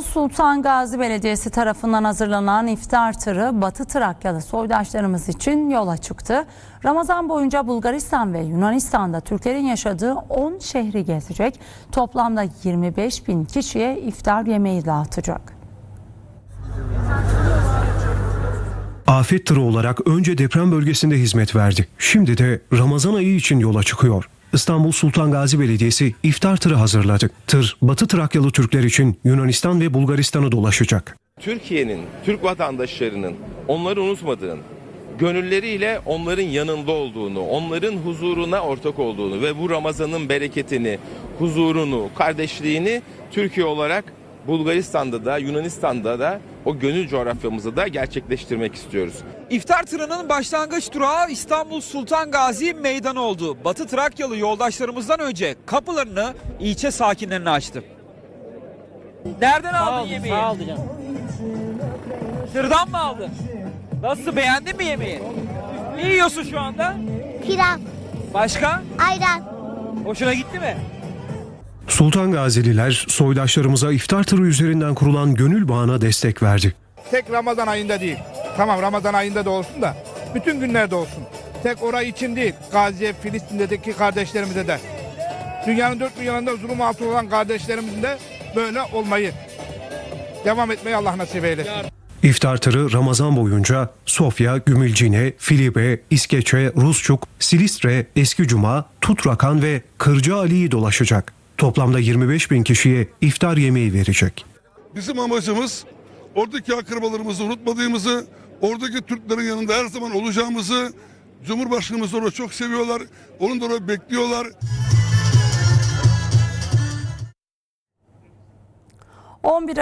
Sultan Gazi Belediyesi tarafından hazırlanan iftar tırı Batı Trakyalı soydaşlarımız için yola çıktı. Ramazan boyunca Bulgaristan ve Yunanistan'da Türklerin yaşadığı 10 şehri gezecek. Toplamda 25 bin kişiye iftar yemeği dağıtacak. Afet tırı olarak önce deprem bölgesinde hizmet verdi. Şimdi de Ramazan ayı için yola çıkıyor. İstanbul Sultan Gazi Belediyesi iftar tırı hazırladı. Tır, Batı Trakyalı Türkler için Yunanistan ve Bulgaristan'ı dolaşacak. Türkiye'nin, Türk vatandaşlarının onları unutmadığını, gönülleriyle onların yanında olduğunu, onların huzuruna ortak olduğunu ve bu Ramazan'ın bereketini, huzurunu, kardeşliğini Türkiye olarak Bulgaristan'da da Yunanistan'da da o gönül coğrafyamızda da gerçekleştirmek istiyoruz. İftar tırının başlangıç durağı İstanbul Sultan Gazi Meydanı oldu. Batı Trakyalı yoldaşlarımızdan önce kapılarını ilçe sakinlerine açtı. Nereden aldın yemeği? Sağ ol canım. Tırdan mı aldın? Nasıl beğendin mi yemeği? Ne yiyorsun şu anda? Pilav, Başka? ayran. Hoşuna gitti mi? Sultan Gazililer soydaşlarımıza iftar tırı üzerinden kurulan gönül bağına destek verdi. Tek Ramazan ayında değil. Tamam Ramazan ayında da olsun da bütün günlerde olsun. Tek orayı için değil. Gazze, Filistin'deki kardeşlerimize de. Dünyanın dört bir yanında zulüm altı olan kardeşlerimizin de böyle olmayı devam etmeyi Allah nasip eylesin. İftar tırı Ramazan boyunca Sofya, Gümülcine, Filibe, İskeçe, Rusçuk, Silistre, Eski Cuma, Tutrakan ve Kırca Ali'yi dolaşacak. Toplamda 25 bin kişiye iftar yemeği verecek. Bizim amacımız oradaki akrabalarımızı unutmadığımızı, oradaki Türklerin yanında her zaman olacağımızı, Cumhurbaşkanımız onu çok seviyorlar, onu da orada bekliyorlar. 11 ayın